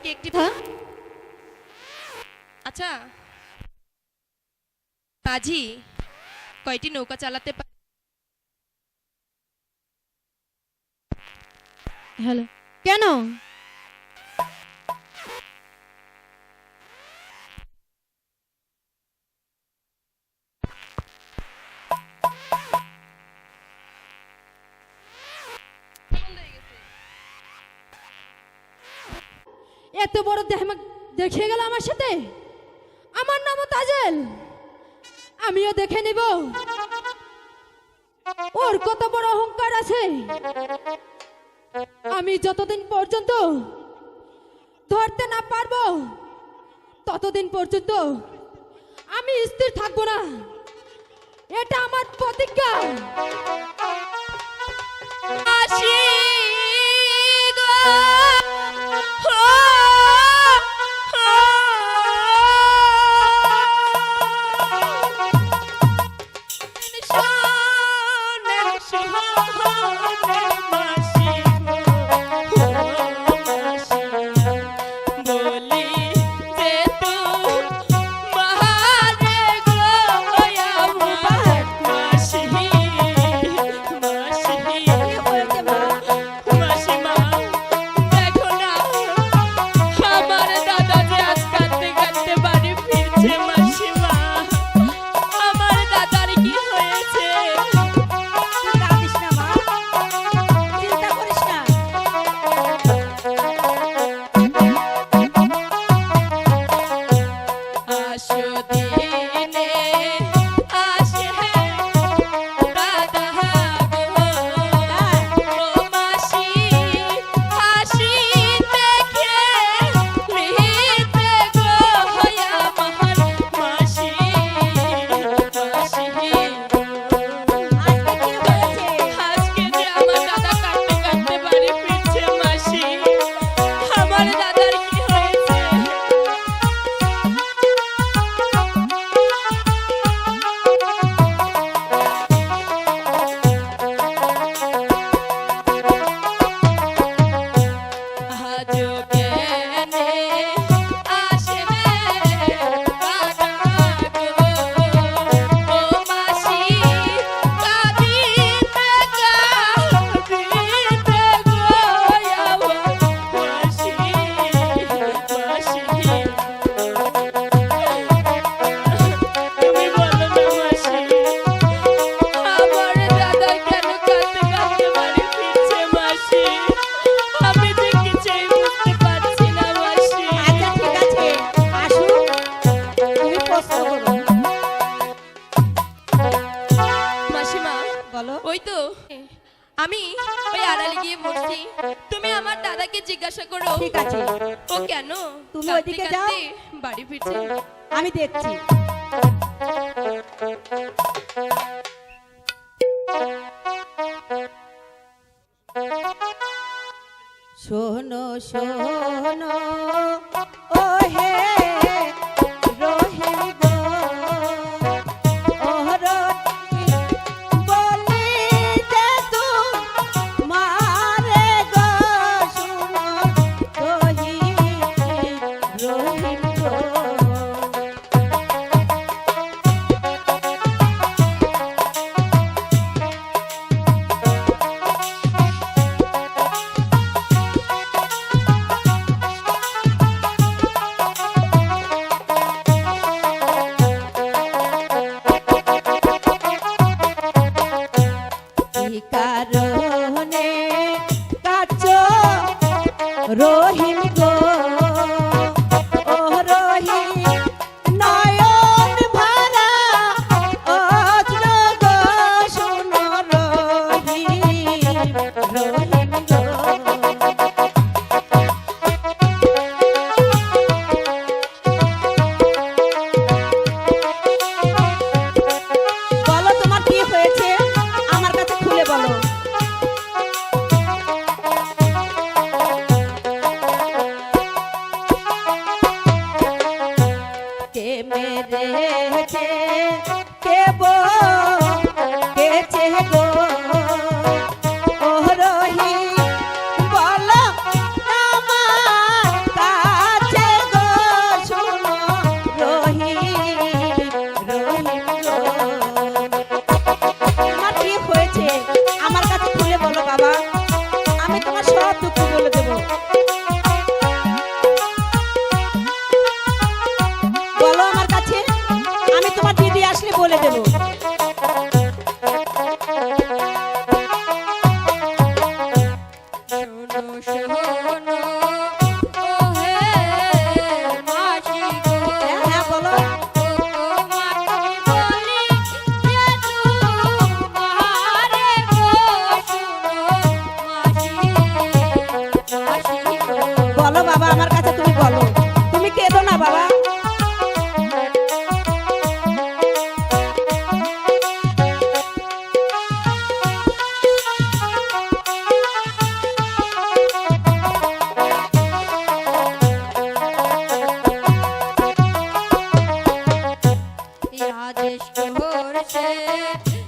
আমাকে একটি হ্যাঁ? আচ্ছা। পাঝি কয়টি নৌকা চালাতে পারে? হ্যালো। কেন? এত বড় দেখে গেল আমার সাথে? আমার নাম তাজেল। আমিও দেখে নিব। ওর কত বড় অহংকার আছে। আমি যতদিন পর্যন্ত ধরতে না পারব, ততদিন পর্যন্ত আমি স্থির থাকব না। এটা আমার প্রতিজ্ঞা। আসি গো ঠিক আছে। ও কেন? তুমি ওইদিকে যাও। বাড়ি ফিরছি। আমি দেখছি। শোনো শোনো। কারণ miércoles de luz. आदेश के भोर से